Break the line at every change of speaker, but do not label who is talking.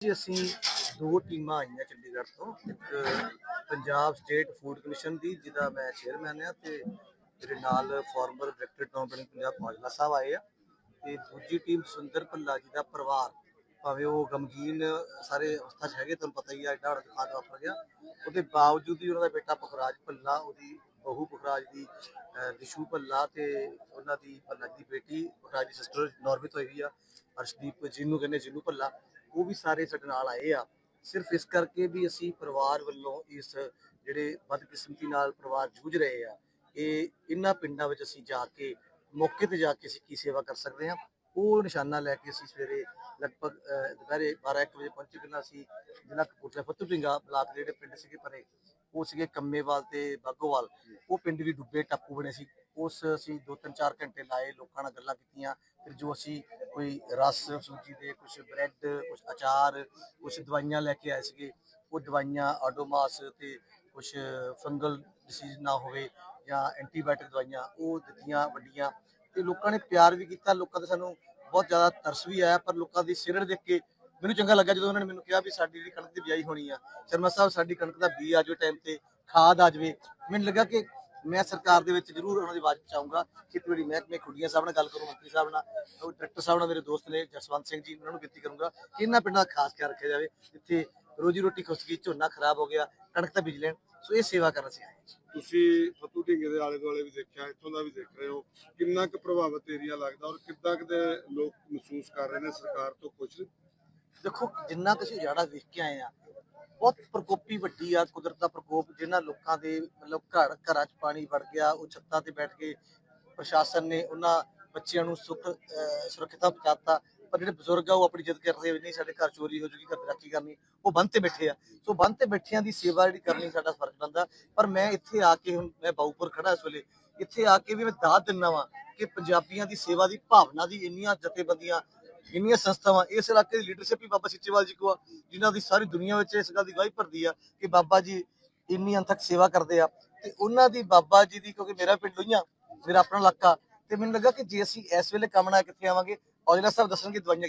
ਜੀ, ਅਸੀਂ ਦੋ ਟੀਮਾਂ ਆਈਆਂ ਚੰਡੀਗੜ੍ਹ ਤੋਂ। ਇੱਕ ਪੰਜਾਬ ਸਟੇਟ ਫੂਡ ਕਮਿਸ਼ਨ ਦੀ, ਜਿਹਦਾ ਮੈਂ ਚੇਅਰਮੈਨ ਆ ਤੇ ਮੇਰੇ ਨਾਲ ਫਾਰਮਰ ਡਾਇਰੈਕਟਰ ਟਾਊਨ ਪੰਜਾਬ ਮੌਜਲਾ ਸਾਹਿਬ ਆਏ ਆ। ਤੇ ਦੂਜੀ ਟੀਮ ਸੁੰਦਰ ਭੱਲਾ ਜੀ ਦਾ ਪਰਿਵਾਰ, ਭਾਵੇਂ ਉਹ ਗਮਗੀਨ ਸਾਰੇ ਅਵਸਥਾ 'ਚ ਹੈਗੇ, ਤੁਹਾਨੂੰ ਪਤਾ ਹੀ ਆ, ਐਡਾ ਵੱਡਾ ਖਾਦ ਵਾਪਰ ਗਿਆ। ਉਹਦੇ ਬਾਵਜੂਦ ਵੀ ਉਹਨਾਂ ਦਾ ਬੇਟਾ ਪਖਰਾਜ ਭੱਲਾ, ਉਹਦੀ ਬਹੂ ਪੁਖਰਾਜ ਦੀ ਅਹ, ਭੱਲਾ ਤੇ ਉਹਨਾਂ ਦੀ ਭੱਲਾ ਦੀ ਬੇਟੀ ਪੁਖਰਾਜ ਦੀ ਸਿਸਟਰ ਨਾਰਵੇ ਤੋਂ ਆਈ ਆ ਅਰਸ਼ਦੀਪ ਜਿਹਨੂੰ ਕਹਿੰਦੇ ਜਿਹਨੂੰ ਭੱਲਾ ਉਹ ਵੀ ਸਾਰੇ ਸਾਡੇ ਨਾਲ ਆਏ ਆ। ਸਿਰਫ ਇਸ ਕਰਕੇ ਵੀ ਅਸੀਂ ਪਰਿਵਾਰ ਵੱਲੋਂ ਇਸ ਜਿਹੜੇ ਬਦਕਿਸਮਤੀ ਨਾਲ ਪਰਿਵਾਰ ਜੂਝ ਰਹੇ ਆ ਇਹ ਇਹਨਾਂ ਪਿੰਡਾਂ ਵਿੱਚ ਅਸੀਂ ਜਾ ਕੇ ਮੌਕੇ ਤੇ ਜਾ ਕੇ ਅਸੀਂ ਕੀ ਸੇਵਾ ਕਰ ਸਕਦੇ ਹਾਂ ਉਹ ਨਿਸ਼ਾਨਾ ਲੈ ਕੇ ਅਸੀਂ ਸਵੇਰੇ ਲਗਭਗ ਅਹ, ਦੁਪਹਿਰੇ 12 ਵਜੇ ਪਹੁੰਚੇ ਕਿੰਨਾ ਅਸੀਂ ਜ਼ਿਲ੍ਹਾ ਕਪੂਰਥਲਾ ਫਤੂ ਬਲਾਕ ਦੇ ਜਿਹੜੇ ਪਿੰਡ ਸੀਗੇ ਪਰੇ ਉਹ ਸੀਗੇ ਕੰਮੇਵਾਲ ਤੇ ਬਾਗੋਵਾਲ। ਉਹ ਪਿੰਡ ਵੀ ਡੁੱਬੇ ਟਾਪੂ ਬਣੇ ਸੀ। ਉਸ ਅਸੀਂ ਦੋ ਤਿੰਨ ਚਾਰ ਘੰਟੇ ਲਾਏ ਲੋਕਾਂ ਨਾਲ ਗੱਲਾਂ ਕੀਤੀਆਂ। ਫਿਰ ਜੋ ਅਸੀਂ ਕੋਈ ਰਸ ਸੂਜੀ ਦੇ ਕੁਝ ਬ੍ਰੈਡ ਕੁਝ ਅਚਾਰ ਕੁਝ ਦਵਾਈਆਂ ਲੈ ਕੇ ਆਏ ਸੀਗੇ ਉਹ ਦਵਾਈਆਂ ਆਡੋਮਾਸ ਤੇ ਕੁਝ ਫੰਗਲ ਡਿਸੀਜ਼ ਨਾ ਹੋਵੇ ਜਾਂ ਐਂਟੀਬਾਇਓਟਿਕ ਦਵਾਈਆਂ ਉਹ ਦਿੱਤੀਆਂ ਵੱਡੀਆਂ। ਤੇ ਲੋਕਾਂ ਨੇ ਪਿਆਰ ਵੀ ਕੀਤਾ। ਲੋਕਾਂ ਦਾ ਸਾਨੂੰ ਬਹੁਤ ਜ਼ਿਆਦਾ ਤਰਸ ਵੀ ਆਇਆ ਪਰ ਲੋਕਾਂ ਦੀ ਸਿਰੜ ਦੇਖ ਕੇ ਮੈਨੂੰ ਚੰਗਾ ਲੱਗਾ ਜਦੋਂ ਉਹਨਾਂ ਨੇ ਮੈਨੂੰ ਕਿਹਾ ਵੀ ਸਾਡੀ ਜਿਹੜੀ ਕਣਕ ਦੀ ਬਿਜਾਈ ਹੋਣੀ ਆ, ਸ਼ਰਮਾ ਸਾਹਿਬ, ਸਾਡੀ ਕਣਕ ਦਾ ਬੀਜ ਆ ਜਾਵੇ ਟਾਈਮ ਤੇ, ਖਾਦ ਆ ਜਾਵੇ। ਮੈਨੂੰ ਲੱਗਾ ਕਿ ਮੈਂ ਸਰਕਾਰ ਦੇ ਵਿੱਚ ਜ਼ਰੂਰ ਉਹਨਾਂ ਦੀ ਆਵਾਜ਼ ਪਹੁੰਚਾਊਂਗਾ। ਖੇਤੀਬਾੜੀ ਮਹਿਕਮੇ, ਖੁੱਡੀਆਂ ਸਾਹਿਬ ਨਾਲ ਗੱਲ ਕਰੂੰ, ਮੰਤਰੀ ਸਾਹਿਬ ਨਾਲ। ਉਹ ਡਾਇਰੈਕਟਰ ਸਾਹਿਬ ਨਾਲ ਮੇਰੇ ਦੋਸਤ ਨੇ, ਜਸਵੰਤ ਸਿੰਘ ਜੀ, ਉਹਨਾਂ ਨੂੰ ਬੇਨਤੀ ਕਰੂੰਗਾ ਕਿ ਇਹਨਾਂ ਪਿੰਡਾਂ ਦਾ ਖਾਸ ਖਿਆਲ ਰੱਖਿਆ ਜਾਵੇ। ਜਿੱਥੇ ਰੋਜੀ ਰੋਟੀ ਖੁਸ ਗਈ ਝੋਨਾ ਖਰਾਬ ਹੋ ਗਿਆ, ਕਣਕ ਤਾਂ ਬੀਜ ਲੈਣ। ਸੋ ਇਹ ਸੇਵਾ ਕਰਨ ਅਸੀਂ ਆਏ
ਤੁਸੀਂ ਫਤੂ ਢਿੰਗੇ ਦੇ ਆਲੇ ਦੁਆਲੇ ਵੀ ਦੇਖਿਆ, ਇੱਥੋਂ ਦਾ ਵੀ ਦੇਖ ਰਹੇ ਹੋ। ਕਿੰਨਾ ਕੁ ਪ੍ਰਭਾਵਿਤ ਏਰੀਆ ਲੱਗਦਾ ਔਰ ਕਿੱਦਾਂ ਕਿਤੇ ਲੋਕ ਮਹਿਸੂਸ ਕਰ ਰਹੇ ਨੇ ਸਰਕਾਰ ਤੋਂ ਕੁਝ
ਦੇਖੋ ਜਿੰਨਾ ਤੁਸੀਂ ਉਜਾੜਾ ਵੇਖ ਕੇ ਆਏ ਆ ਬਹੁਤ ਪ੍ਰਕੋਪੀ ਵੱਡੀ ਆ ਕੁਦਰਤ ਦਾ ਪ੍ਰਕੋਪ ਜਿਨ੍ਹਾਂ ਲੋਕਾਂ ਦੇ ਮਤਲਬ ਘਰ ਘਰਾਂ 'ਚ ਪਾਣੀ ਵੜ ਗਿਆ ਉਹ ਛੱਤਾਂ ਤੇ ਬੈਠ ਕੇ ਪ੍ਰਸ਼ਾਸਨ ਨੇ ਉਹਨਾਂ ਬੱਚਿਆਂ ਨੂੰ ਸੁੱਖ ਅਹ, ਸੁਰੱਖਿਅਤਾ ਪਹੁੰਚਾਤਾ ਪਰ ਜਿਹੜੇ ਬਜ਼ੁਰਗ ਆ ਉਹ ਆਪਣੀ ਜਿੱਦ ਕਰਦੇ ਵੀ ਨਹੀਂ ਸਾਡੇ ਘਰ ਚੋਰੀ ਹੋ ਜੂਗੀ ਘਰ ਰਾਖੀ ਕਰਨੀ ਉਹ ਬੰਦ ਤੇ ਬੈਠੇ ਆ। ਸੋ ਬੰਦ ਤੇ ਬੈਠਿਆਂ ਦੀ ਸੇਵਾ ਜਿਹੜੀ ਕਰਨੀ ਸਾਡਾ ਫਰਜ਼ ਬਣਦਾ ਪਰ ਮੈਂ ਇੱਥੇ ਆ ਕੇ ਹੁਣ ਮੈਂ ਬਾਊਪੁਰ ਖੜਾ ਇਸ ਵੇਲੇ ਇੱਥੇ ਆ ਕੇ ਵੀ ਮੈਂ ਦਾਤ ਦਿੰਦਾ ਵਾਂ ਕਿ ਪੰਜਾਬੀਆਂ ਦੀ ਸੇਵਾ ਦੀ ਭਾਵਨਾ ਦੀ ਇੰਨੀਆਂ ਜਥੇਬੰਦੀਆਂ ਇੰਨੀਆਂ ਸੰਸਥਾਵਾਂ, ਇਸ ਇਲਾਕੇ ਦੀ ਲੀਡਰਸ਼ਿਪ ਵੀ ਬਾਬਾ ਸਿੱਚੇਵਾਲ ਜੀ ਕੋ ਆ, ਜਿਨ੍ਹਾਂ ਦੀ ਸਾਰੀ ਦੁਨੀਆ ਵਿੱਚ ਇਸ ਗੱਲ ਦੀ ਗਵਾਹੀ ਭਰਦੀ ਆ ਕਿ ਬਾਬਾ ਜੀ ਇੰਨੀ ਅੰਤਕ ਸੇਵਾ ਕਰਦੇ ਆ। ਤੇ ਉਹਨਾਂ ਦੀ ਬਾਬਾ ਜੀ ਦੀ ਕਿਉਂਕਿ ਮੇਰਾ ਪਿੰਡ ਲੋਈਆਂ ਮੇਰਾ ਆਪਣਾ ਇਲਾਕਾ, ਤੇ ਮੈਨੂੰ ਲੱਗਾ ਕਿ ਜੇ ਅਸੀਂ ਇਸ ਵੇਲੇ ਕੰਮ ਨਾ ਕਿੱਥੇ ਆਵਾਂਗੇ, ਔਜਲਾ ਸਾਹਿਬ ਦੱਸਣਗੇ ਦਵਾਈਆਂ